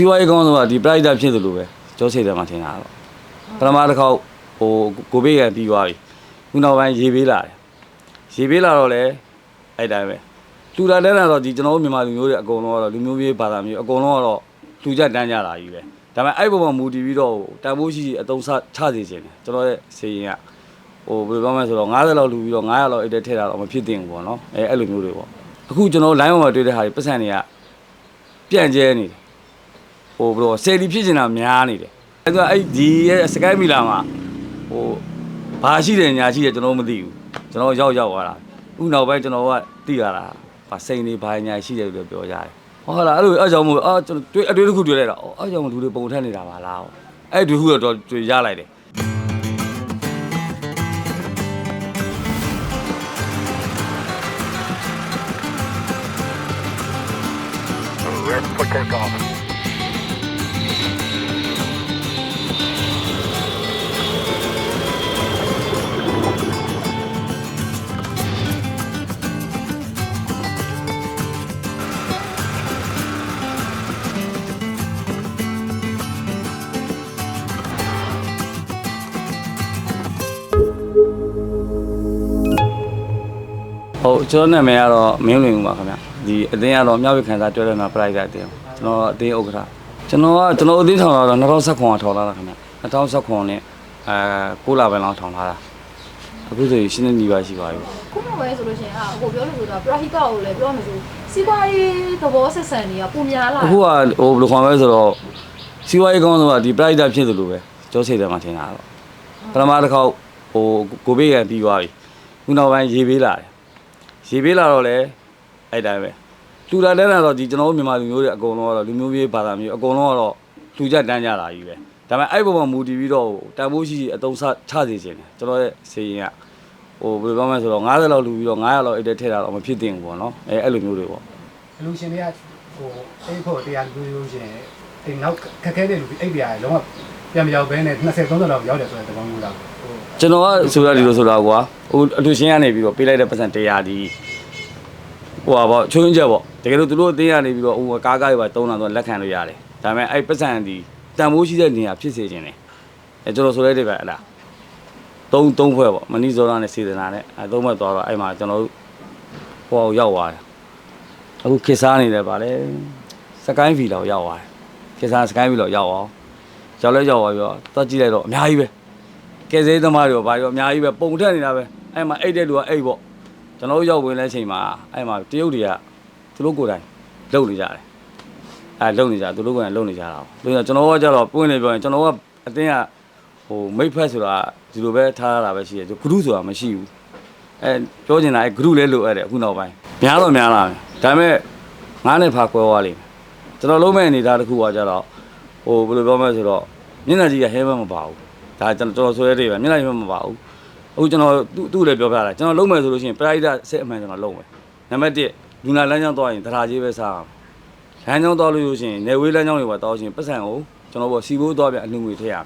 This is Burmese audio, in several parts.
စီးပွားရေးကောင်းဆုံးကဒီ private ဖြစ်သလိုပဲကျောစိတ်တယ်မှာထင်တာတော့ပထမတစ်ခေါက်ဟိုကိုဘေးကပြီးသွားပြီခုနောက်ပိုင်းရေပေးလာတယ်ရေပေးလာတော့လေအဲ့တိုင်းပဲလူလာတဲ့တော့ဒီကျွန်တော်တို့မြန်မာလူမျိုးတွေအကုန်လုံးကတော့လူမျိုးမျိုးဘာသာမျိုးအကုန်လုံးကတော့လူကြတန်းကြတာကြီးပဲဒါပေမဲ့အဲ့ပုံမှာမူတည်ပြီးတော့တန်ဖိုးရှိရှိအတုံးဆချစေခြင်းတယ်ကျွန်တော်ရဲ့စီရင်ကဟိုဘယ်လိုပြောမလဲဆိုတော့90လောက်လူပြီးတော့900လောက်အိတ်တဲ့ထည့်တာတော့မဖြစ်သင့်ဘူးပေါ့နော်အဲအဲ့လိုမျိုးတွေပေါ့အခုကျွန်တော် line ပေါ်မှာတွေ့တဲ့ဟာတွေပတ်စံတွေကပြန့်ကျဲနေတယ် ဟိုဘယ်လိုဆယ်လီဖြစ်နေတာများနေတယ်အဲ့ဒါအဲ့ဒီရဲ့စကိုင်းမီလာမှာဟိုဘာရှိတယ်ညာရှိတယ်ကျွန်တော်မသိဘူးကျွန်တော်ရောက်ရောက်သွားတာဥနောက်ပိုင်းကျွန်တော်ကသိရတာဗာစိန်တွေဘာညာရှိတယ်လို့ပြောကြတယ်ဟောလာအဲ့လိုအဲ့ကြောင့်မို့အာကျွန်တော်တွေ့အတွေ့တစ်ခုတွေ့လိုက်တာအော်အဲ့ကြောင့်မို့လူတွေပုံထက်နေတာပါလားအဲ့ဒီခုတော့တွေ့ရလိုက်တယ် ဟုတ်ကျွန်တော်နာမည်ကတော့မင်းလွင်ဦးပါခင်ဗျဒီအသင်းကတော့မြောက်ဝခံစားတွဲတဲ့မှာ private အသင်းကျွန်တော်အသင်းဥက္ကဋ္ဌကျွန်တော်ကကျွန်တော်အသင်းထောင်လာတော့2019ကထောင်လာတာခင်ဗျ2019နဲ့အဲ9လပိုင်းလောက်ထောင်လာတာအခုဆိုရင်ရှင်းနေပြီပါရှိပါပြီခုနကပဲဆိုလို့ရှိရင်အာဟိုပြောလို့ဆိုတာပရာဟိကကိုလည်းပြောမှဆိုစီးပွားရေးသဘောဆက်ဆံတွေကပုံများလာအခုကဟိုဘယ်လိုခေါ်မလဲဆိုတော့စီးပွားရေးကောင်းဆုံးကဒီ private ဖြစ်သလိုပဲကျောစိတ်တယ်မှာထင်တာတော့ပထမတစ်ခေါက်ဟိုကိုဘေးကပြီးသွားပြီခုနောက်ပိုင်းရေပေးလာတယ် ရေပေးလာတော့လေအဲ့တိုင်းပဲလူလာတဲ့တော့ဒီကျွန်တော်တို့မြန်မာလူမျိုးတွေအကုန်လုံးကတော့လူမျိုးမျိုးဘာသာမျိုးအကုန်လုံးကတော့လူကြတန်းကြတာကြီးပဲဒါပေမဲ့အဲ့ပုံမှာမူတည်ပြီးတော့တန်ဖိုးရှိရှိအတုံးဆချစေခြင်းတယ်ကျွန်တော်ရဲ့စီရင်ကဟိုဘယ်လိုပြောမလဲဆိုတော့90လောက်လူပြီးတော့900လောက်အိတ်တဲ့ထည့်တာတော့မဖြစ်သင့်ဘူးပေါ့နော်အဲအဲ့လိုမျိုးတွေပေါ့အလူရှင်တွေကဟိုအိတ်ဖို့တရားလူလို့ရှင်အိမ်နောက်ခက်ခဲတဲ့လူအိတ်တရားလုံးဝ ပြန်မရောက်ဘဲနဲ့20 30လောက်ရောက်တယ်ဆိုတဲ့သဘောမျိုးလားဟိုကျွန်တော်ကဆိုရဒီလိုဆိုတာကွာဟိုအလူရှင်းကနေပြီးတော့ပေးလိုက်တဲ့ပတ်စံ100ဒီဟိုပါပေါ့ချိုးရင်းချက်ပေါ့တကယ်လို့သူတို့အသေးကနေပြီးတော့ဟိုကားကားတွေပါတုံးလာတော့လက်ခံလို့ရတယ်ဒါပေမဲ့အဲ့ပတ်စံဒီတန်ဖိုးရှိတဲ့နေရာဖြစ်စေခြင်းတယ်အဲကျွန်တော်ဆိုလိုက်တဲ့ပဲအဲ့လားသုံးသုံးဖွဲ့ပေါ့မနီဇောရာနဲ့စေတနာနဲ့အဲသုံးဖွဲ့သွားတော့အဲ့မှာကျွန်တော်တို့ဟိုရောက်သွားတယ်အခုခေတ်စားနေတယ်ဗာလေစကိုင်းဖီလောက်ရောက်သွားတယ်ခေတ်စားစကိုင်းဖီလောက်ရောက်အောင် ရောက်လဲရောက်သွားပြီးတော့သွားကြည့်လိုက်တော့အများကြီးပဲကဲစေးသမားတွေရောဘာတွေရောအများကြီးပဲပုံထက်နေတာပဲအဲ့မှာအိတ်တဲ့လူကအိတ်ပေါ့ကျွန်တော်တို့ရောက်ဝင်တဲ့အချိန်မှာအဲ့မှာတရုတ်တွေကသူတို့ကိုယ်တိုင်လုံနေကြတယ်အဲ့လုံနေကြသူတို့ကိုယ်တိုင်လုံနေကြတာပေါ့လို့ကျွန်တော်ကကြတော့ပွင့်နေပြောရင်ကျွန်တော်ကအတင်းကဟိုမိတ်ဖက်ဆိုတာဒီလိုပဲထားရတာပဲရှိတယ်ဂရုဆိုတာမရှိဘူးအဲပြောချင်တာအဲဂရုလဲလိုအပ်တယ်အခုနောက်ပိုင်းများတော့များလာတယ်ဒါပေမဲ့ငါးနဲ့ဖာကွဲသွားလိမ့်မယ်ကျွန်တော်လုံးမဲ့အနေထားတစ်ခုကကြတော့ ဟိုဘယ်လိုပြောမလဲဆိုတော့မျက်နှာကြီးကဟဲဘက်မပါဘူးဒါကျွန်တော်ဆိုရတဲ့ပဲမျက်နှာကြီးမပါဘူးအခုကျွန်တော်သူ့သူ့လည်းပြောပြတာကျွန်တော်လုံးမယ်ဆိုလို့ရှိရင်ပရိုက်တာစစ်အမှန်ကျွန်တော်လုံးမယ်နံပါတ်1လူနာလမ်းကြောင်းသွားရင်တရားကြီးပဲစားအောင်လမ်းကြောင်းသွားလို့ရှိရင်နေဝေးလမ်းကြောင်းတွေပါတောင်းရှင်ပတ်စံကိုကျွန်တော်ပေါ့စီဘိုးသွားပြအလှငွေထည့်ရ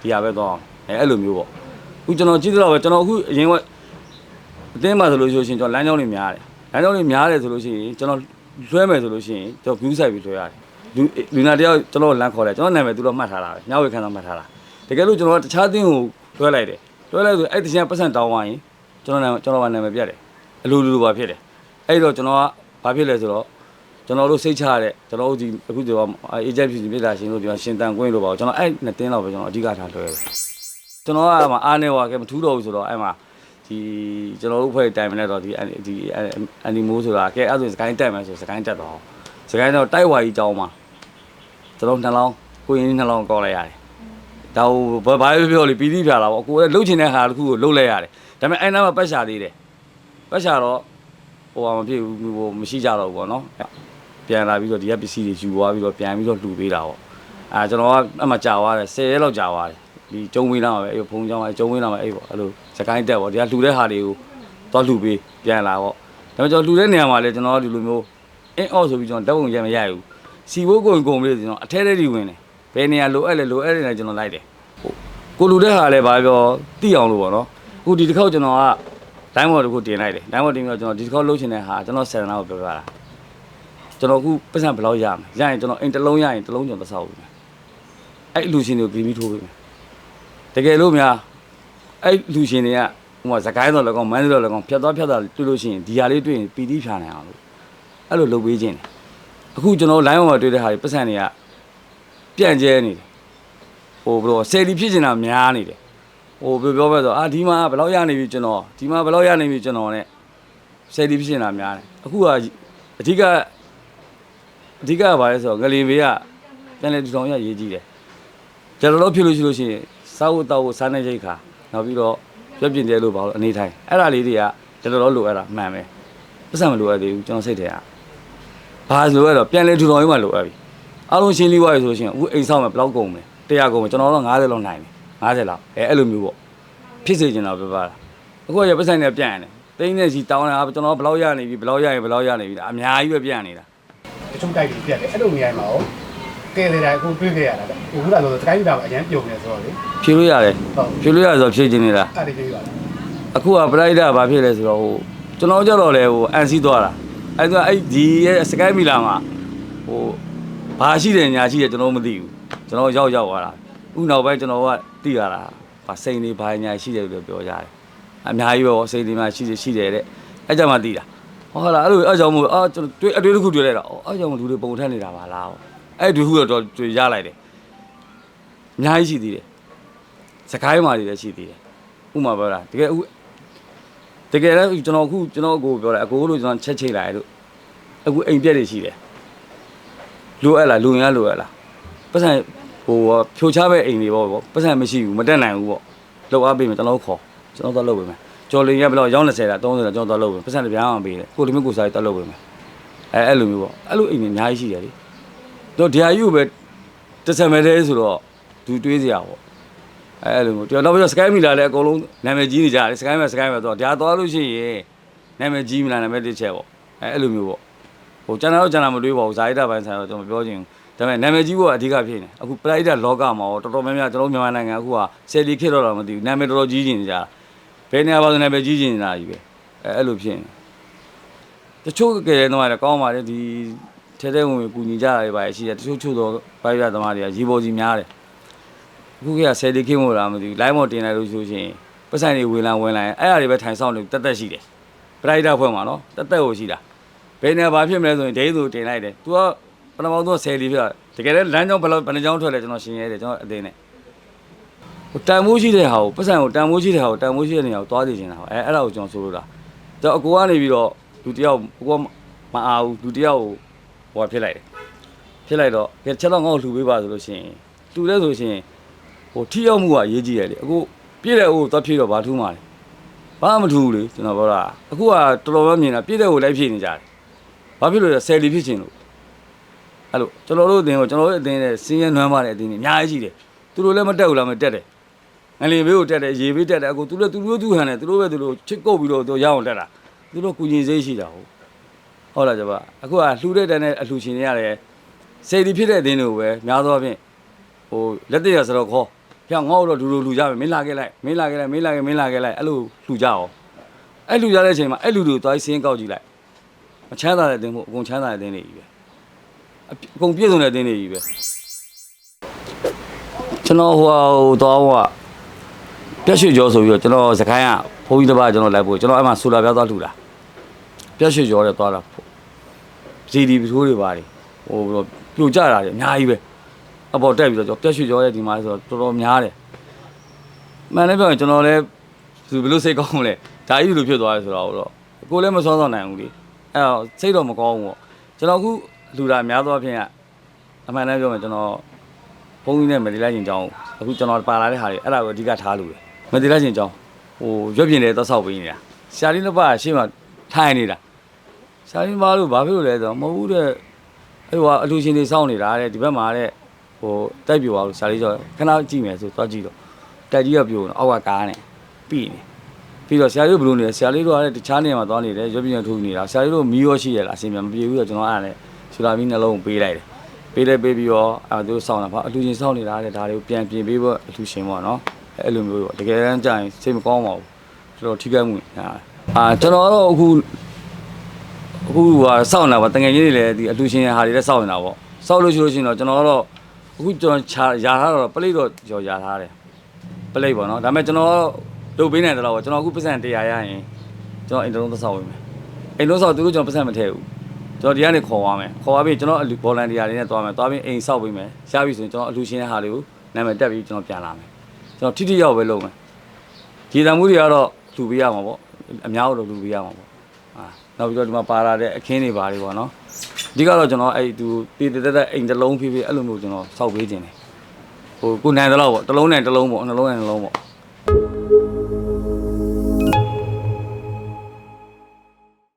ဒီဟာပဲသွားအောင်အဲအဲ့လိုမျိုးပေါ့အခုကျွန်တော်ကြည့်တော့ပဲကျွန်တော်အခုအရင်ကအတင်းမှာဆိုလို့ရှိရင်ကျွန်တော်လမ်းကြောင်းတွေများတယ်လမ်းကြောင်းတွေများတယ်ဆိုလို့ရှိရင်ကျွန်တော်လွှဲမယ်ဆိုလို့ရှိရင်ကျွန်တော် view site ပြီးလွှဲရတယ် လူလူနာတယောက်ကျွန်တော်လမ်းခေါ်တယ်ကျွန်တော်နာမည်သူတော့မှတ်ထားတာပဲညဝေခန်းတော့မှတ်ထားတာတကယ်လို့ကျွန်တော်ကတခြားသင်းကိုတွဲလိုက်တယ်တွဲလိုက်ဆိုအဲ့တချင်ပတ်စံတောင်းသွားရင်ကျွန်တော်နာမကျွန်တော်ကနာမည်ပြတ်တယ်အလိုလိုပါဖြစ်တယ်အဲ့တော့ကျွန်တော်ကဘာဖြစ်လဲဆိုတော့ကျွန်တော်တို့စိတ်ချရတဲ့ကျွန်တော်တို့ဒီအခုဒီတော့အေဂျင့်ဖြစ်ဖြစ်လာရှင်လို့ဒီမှာရှင်တန်ကွင်းလို့ပါကျွန်တော်အဲ့နှစ်တင်းလောက်ပဲကျွန်တော်အဓိကထားလွှဲတယ်ကျွန်တော်ကအဲ့မှာအားနေဝါကဲမထူးတော့ဘူးဆိုတော့အဲ့မှာဒီကျွန်တော်တို့ဖွဲ့တိုင်မလဲတော့ဒီဒီအန်နီမိုးဆိုတာကဲအဲ့ဆိုစကိုင်းတက်မယ်ဆိုစကိုင်းတက်တော့စကိုင်းတော့တိုက်ဝါကြီးကြောင်းမှာ ကျွန်တော်နှလုံးကိုရင်နှလုံးကောက်လိုက်ရတယ်ဒါဟိုဘာဘာပြောပြောလေပီတိဖြာတာပေါ့ကိုယ်လည်းလှုပ်ချင်တဲ့ဟာတစ်ခုကိုလှုပ်လဲရတယ်ဒါပေမဲ့အဲ့နားမှာပတ်ရှာသေးတယ်ပတ်ရှာတော့ဟိုဟာမဖြစ်ဘူးဟိုမရှိကြတော့ဘူးပေါ့နော်ပြန်လာပြီးတော့ဒီကပစ္စည်းတွေယူသွားပြီးတော့ပြန်ပြီးတော့လှူပေးတာပေါ့အဲကျွန်တော်ကအမှကြာသွားတယ်10ရက်လောက်ကြာသွားတယ်ဒီကျုံဝင်းလာမှာပဲအဲ့ဖုန်းကြောင်းအဲကျုံဝင်းလာမှာအဲ့ပေါ့အဲ့လိုစကိုင်းတက်ပေါ့ဒီကလှူတဲ့ဟာတွေကိုသွားလှူပေးပြန်လာပေါ့ဒါပေမဲ့ကျွန်တော်လှူတဲ့နေရာမှာလည်းကျွန်တော်ဒီလိုမျိုးအင်းအော့ဆိုပြီးကျွန်တော်တက်ပုံရမရဘူး စီဘိုးကိုကုန်ပြီးကျွန်တော်အထဲထဲတွေဝင်တယ်ဘယ်နေရာလိုအပ်လဲလိုအပ်တယ်နဲ့ကျွန်တော်လိုက်တယ်ကိုလူတဲ့ဟာလည်းဘာပြောတိအောင်လို့ပေါ့နော်အခုဒီတစ်ခေါက်ကျွန်တော်ကလိုင်းဘော်တစ်ခုတင်လိုက်တယ်လိုင်းဘော်တင်ပြီးတော့ကျွန်တော်ဒီတစ်ခေါက်လှုပ်ချင်တဲ့ဟာကျွန်တော်ဆယ်နာကိုပြောပြတာကျွန်တော်အခုပတ်စံဘယ်လောက်ရမလဲရရင်ကျွန်တော်အိမ်တစ်လုံးရရင်တစ်လုံးကျွန်တော်သဆောက်ပြီအဲ့လူရှင်တွေကိုဂိမ်းပြီးထိုးပေးမယ်တကယ်လို့များအဲ့လူရှင်တွေကဟိုမှာစကိုင်းတော့လည်းကောင်းမန်းတော့လည်းကောင်းဖြတ်သွားဖြတ်သွားတွေ့လို့ရှိရင်ဒီဟာလေးတွေ့ရင်ပီတိဖြာနိုင်အောင်လို့အဲ့လိုလုပ်ပေးခြင်းတယ် အခုကျွန်တော် line မှာတွေ့တဲ့ဟာတွေပတ်စံတွေကပြန့်ကျဲနေတယ်ဟိုဘယ်လိုဆယ်ဒီဖြစ်နေတာများနေတယ်ဟိုပြောပြောပဲဆိုအာဒီမှာဘယ်လောက်ရနေပြီကျွန်တော်ဒီမှာဘယ်လောက်ရနေပြီကျွန်တော် ਨੇ ဆယ်ဒီဖြစ်နေတာများတယ်အခုကအဓိကအဓိကကဘာလဲဆိုတော့ငလင်ဘေးကပြန်လေတူထောင်ရရေးကြည့်တယ်ကျွန်တော်တို့ဖြစ်လို့ရှိလို့ရှိရင်စားဖို့တောက်ဖို့စားနေရိတ်ခါနောက်ပြီးတော့ရွက်ပြင်တဲလို့ပါလို့အနေထိုင်အဲ့ဒါလေးတွေကကျွန်တော်တို့လိုအပ်တာမှန်ပဲပတ်စံမလိုအပ်သေးဘူးကျွန်တော်စိတ်ထဲက ဘာလိုအပ်တော့ပြန်လေတူထောင်ရေးမှလိုအပ်ပြီအားလုံးရှင်းလင်းသွားပြီဆိုလို့ရှိရင်အခုအိမ်ဆောင်မှာဘယ်လောက်ကုန်မလဲ100ကုန်မယ်ကျွန်တော်တော့90လောက်နိုင်တယ်90လောက်အဲအဲ့လိုမျိုးပေါ့ဖြစ်စေချင်တာပဲပါလားအခုကရပတ်စံနဲ့ပြန်ရတယ်တိန်းနဲ့စီတောင်းနေတာကျွန်တော်ဘယ်လောက်ရနေပြီဘယ်လောက်ရရင်ဘယ်လောက်ရနေပြီအများကြီးပဲပြန်နေတာတချို့တိုက်တွေပြတ်တယ်အဲ့လိုနေရာမှာရောကဲလေတိုင်းအခုတွေးခဲ့ရတာဟိုခုနကဆိုစကိုင်းပြတာမှာအရင်ပြုံနေဆိုတော့လေဖြေလို့ရတယ်ဟုတ်ဖြေလို့ရဆိုဖြေချင်နေတာအဲ့ဒီပြေးပါလားအခုကပရိုက်တာဘာဖြစ်လဲဆိုတော့ဟိုကျွန်တော်ကြတော့လေဟိုအန်စီသွားတာ အဲ့ဒါအဲ့ဒီရဲ့စကိုင်းမီလာမှာဟိုဘာရှိတယ်ညာရှိတယ်ကျွန်တော်မသိဘူးကျွန်တော်ရောက်ရောက်သွားတာဥနောက်ပိုင်းကျွန်တော်ကသိရတာဘာစိန်နေဘာညာရှိတယ်လို့ပြောကြတယ်အများကြီးပဲစိန်တွေမှာရှိတယ်ရှိတယ်တဲ့အဲ့ကြမှာသိတာဟုတ်လားအဲ့လိုအဲ့ကြောင့်မို့အာကျွန်တော်တွေ့အတွေ့တစ်ခုတွေ့လိုက်တာအဲ့ကြောင့်လူတွေပုံထက်နေတာပါလားအဲ့ဒီခုတော့တွေ့ရလိုက်တယ်အများကြီးရှိသေးတယ်စကိုင်းမှာတွေလည်းရှိသေးတယ်ဥမာပြောတာတကယ်အခု တကယ်လည်းကျွန်တော်အခုကျွန်တော်အကိုပြောတယ်အကိုလို့ကျွန်တော်ချက်ချိတ်လာတယ်လို့အခုအိမ်ပြက်တွေရှိတယ်လိုအပ်လားလူရင်ကလိုအပ်လားပတ်စံဟိုဖြိုချမဲ့အိမ်တွေပေါ့ပေါ့ပတ်စံမရှိဘူးမတက်နိုင်ဘူးပေါ့လောက်အားပေးမယ်ကျွန်တော်ခေါ်ကျွန်တော်တော့လုပ်ပေးမယ်ကျော်လင်ရဘယ်လောက်ရောင်း20လား30လားကျွန်တော်တော့လုပ်ပေးပတ်စံတစ်ပြားအောင်ပေးတယ်ကိုလိုမျိုးကိုစားတော့လုပ်ပေးမယ်အဲအဲ့လိုမျိုးပေါ့အဲ့လိုအိမ်တွေအများကြီးရှိတယ်လေတော့ဒီဟာယူပဲတစ်ဆက်မဲ့တည်းဆိုတော့ဒူတွေးစရာပေါ့ အဲအဲ့လိုမျိုးတော်တော့ပြီးတော့ Sky Miller လည်းအကုန်လုံးနာမည်ကြီးနေကြတယ် Sky Miller Sky Miller တော့ဒါသွားလို့ရှိရင်နာမည်ကြီးမလားနာမည်တစ်ချက်ပေါ့အဲအဲ့လိုမျိုးပေါ့ဟိုကျန်တာတော့ကျန်တာမတွေးပါဘူးဇာတိတာပိုင်းဆိုင်တော့ကျွန်တော်ပြောချင်ဘူးဒါပေမဲ့နာမည်ကြီးဖို့အဓိကဖြစ်နေအခုပလိုက်တာလောကမှာတော့တော်တော်များများကျွန်တော်မြန်မာနိုင်ငံအခုကဆယ်လီခေတ်တော့တော့မသိဘူးနာမည်တော်တော်ကြီးနေကြတာဘယ်နေရာပါဆိုနာမည်ကြီးနေတာကြီးပဲအဲအဲ့လိုဖြစ်နေတချို့ကလေးတော့လည်းကောင်းပါတယ်ဒီထဲထဲဝင်ဝင်ကူညီကြတာတွေပါရှိတယ်တချို့ချို့တော့ဘိုက်ရသမားတွေကရေပေါ်ကြီးများတယ် အခုကဆယ်ဒီခင်းမို့လားမသိဘူး line မော်တင်လိုက်လို့ဆိုရှင်ပတ်စံတွေဝင်လာဝင်လာရင်အဲ့အရာတွေပဲထိုင်ဆောင်နေတက်တက်ရှိတယ်ပရိုက်တာဖွဲ့မှာနော်တက်တက်ကိုရှိတာဘယ်နေရာဘာဖြစ်မလဲဆိုရင်ဒိန်းဆိုတင်လိုက်တယ် तू ကပထမဆုံးဆယ်ဒီဖြစ်တာတကယ်လည်းလမ်းကြောင်းဘယ်လောက်ဘယ်နှကြောင်းထွက်လဲကျွန်တော်ရှင်းရဲတယ်ကျွန်တော်အသေးနဲ့ဟိုတန်မိုးရှိတဲ့ဟာကိုပတ်စံကိုတန်မိုးရှိတဲ့ဟာကိုတန်မိုးရှိတဲ့နေရာကိုသွားနေချင်တာအဲအဲ့ဒါကိုကျွန်တော်ဆိုလိုတာကျွန်တော်အကိုကနေပြီးတော့လူတယောက်အကိုကမအားဘူးလူတယောက်ကိုဟိုဖြစ်လိုက်တယ်ဖြစ်လိုက်တော့ကဲချက်တော့ငါ့ကိုလှူပေးပါဆိုလို့ရှိရင်လှူလဲဆိုရှင် ဟိုထိရောက်မှုကအရေးကြီးတယ်လေအခုပြည့်တဲ့ဟိုသွားဖြည့်တော့ဘာထူးမှာလဲဘာမှမထူးဘူးလေကျွန်တော်ပြောတာအခုကတော်တော်များမြင်တာပြည့်တဲ့ဟိုလိုက်ဖြည့်နေကြတယ်ဘာဖြစ်လို့လဲဆယ်လီဖြစ်ချင်လို့အဲ့လိုကျွန်တော်တို့အတင်းကိုကျွန်တော်တို့အတင်းနဲ့စင်းရဲနွမ်းပါတဲ့အတင်းတွေအများကြီးရှိတယ်သူတို့လည်းမတက်ဘူးလားမတက်တယ်ငလင်ဘေးကိုတက်တယ်ရေဘေးတက်တယ်အခုသူတို့သူတို့သူဟန်တယ်သူတို့ပဲသူတို့ချစ်ကုတ်ပြီးတော့သူရအောင်တက်တာသူတို့ကုညီစိတ်ရှိတာဟုတ်ဟုတ်လားကြပါအခုကလှူတဲ့တန်းနဲ့အလှူရှင်တွေရတယ်ဆယ်လီဖြစ်တဲ့အတင်းတွေကိုပဲများသောအားဖြင့်ဟိုလက်တရဆိုတော့ခေါ် ဖျောင်းငေါ့တော့လူလူလူကြမယ်မင်းလာခဲ့လိုက်မင်းလာခဲ့လိုက်မင်းလာခဲ့မင်းလာခဲ့လိုက်အဲ့လိုလူကြအောင်အဲ့လူကြတဲ့အချိန်မှာအဲ့လူတွေသွားစင်းကောက်ကြည့်လိုက်မချမ်းသာတဲ့တင်းမို့အကုန်ချမ်းသာတဲ့တင်းတွေကြီးပဲအပြအကုန်ပြည့်စုံတဲ့တင်းတွေကြီးပဲကျွန်တော်ဟိုဟာဟိုတော့ဟိုကပြက်ရွှေကျော်ဆိုပြီးတော့ကျွန်တော်စကိုင်းကဘုန်းကြီးတစ်ပါးကျွန်တော်လိုက်ဖို့ကျွန်တော်အဲ့မှာဆူလာပြားသွားလှူတာပြက်ရွှေကျော်တဲ့သွားတာစီဒီပထိုးတွေပါတယ်ဟိုပြိုကြတာတွေအများကြီးပဲ အပေါ်တက်ပြီးတော့ကျွန်တော်ပြက်ရွှေကြောရဲ့ဒီမှာဆိုတော့တော်တော်များတယ်မှန်လည်းပြောရင်ကျွန်တော်လည်းသူဘယ်လိုစိတ်ကောင်းမလဲဒါကြီးလိုဖြစ်သွားတယ်ဆိုတော့တော့ကိုယ်လည်းမစောစောနိုင်ဘူးလေအဲ့တော့စိတ်တော့မကောင်းဘူးပေါ့ကျွန်တော်အခုလူတာများသောအားဖြင့်အမှန်တမ်းပြောရင်ကျွန်တော်ဘုန်းကြီးနဲ့မတိလိုက်ရင်ကြောင်းအခုကျွန်တော်ပါလာတဲ့ဟာတွေအဲ့ဒါကိုအဓိကထားလို့လေမတိလိုက်ရင်ကြောင်းဟိုရွက်ပြင်းတယ်သက်ဆောက်ပေးနေတာဆရာလေးနှစ်ပါးရှေ့မှာထိုင်နေတာဆရာလေးမလို့ဘာဖြစ်လို့လဲဆိုတော့မဟုတ်ဘူးတဲ့အဲ့ဟိုကအလူရှင်တွေစောင့်နေတာတဲ့ဒီဘက်မှာတဲ့ ဟိုတိုက်ပြသွားလို့ဆရာလေးဆိုခဏကြည့်မယ်ဆိုသွားကြည့်တော့တိုက်ကြီးကပြိုနေအောက်ကကားနေပြီးနေပြီးတော့ဆရာလေးဘယ်လိုနေလဲဆရာလေးတို့ကလည်းတခြားနေရာမှာသွားနေတယ်ရွက်ပြင်းထိုးနေတာဆရာလေးတို့မီးရောရှိရလားအဆင်ပြေမပြေဘူးတော့ကျွန်တော်အားလည်းဆူလာမီးနှလုံးပေးလိုက်တယ်ပေးလိုက်ပေးပြီးတော့အဲသူစောင့်တာပါအလူရှင်စောင့်နေတာတဲ့ဒါတွေကိုပြန်ပြင်ပေးဖို့အလူရှင်ပေါ့နော်အဲ့လိုမျိုးပေါ့တကယ်တမ်းကြာရင်စိတ်မကောင်းပါဘူးတော်တော်ထိခိုက်မှုညာအာကျွန်တော်တော့အခုဟအခုကစောင့်နေတာပေါ့တငယ်ချင်းတွေလည်းဒီအလူရှင်ဟာတွေလည်းစောင့်နေတာပေါ့စောင့်လို့ရှိလို့ရှိရင်တော့ကျွန်တော်ကတော့ အခုကျွန်တော်ခြာရာထားတော့ပလိတ်တော့ကျော်ရာထားတယ်ပလိတ်ပေါ့နော်ဒါပေမဲ့ကျွန်တော်တို့ပေးနိုင်တယ်လို့ပေါ့ကျွန်တော်အခုပတ်စံ100ရရင်ကျွန်တော်အိမ်တုံးသက်ဆောက်ဝင်မယ်အိမ်တုံးဆောက်သူတို့ကျွန်တော်ပတ်စံမထည့်ဘူးကျွန်တော်ဒီကနေခေါ်သွားမယ်ခေါ်သွားပြီးကျွန်တော်အလူဘောလန်တီယာတွေနဲ့တွားမယ်တွားပြီးအိမ်ဆောက်ပေးမယ်ရပြီဆိုရင်ကျွန်တော်အလူရှင်ရဲ့ဟာတွေကိုနာမည်တက်ပြီးကျွန်တော်ပြန်လာမယ်ကျွန်တော်ထိထိရောက်ပဲလုပ်မယ်ဒီတံမှုတွေကတော့လူပေးရမှာပေါ့အများကြီးတော့လူပေးရမှာပေါ့အာနောက်ပြီးတော့ဒီမှာပါလာတဲ့အခင်းတွေပါတွေပေါ့နော် အဓိကတော့ကျွန်တော်အဲ့သူတည်တည်တက်တက်အိမ်တစ်လုံးဖြည်းဖြည်းအဲ့လိုမျိုးကျွန်တော်စောက်ပေးခြင်းတယ်ဟိုကိုနိုင်တဲ့လောက်ပေါ့တစ်လုံးနဲ့တစ်လုံးပေါ့နှလုံးနဲ့နှလုံးပေါ့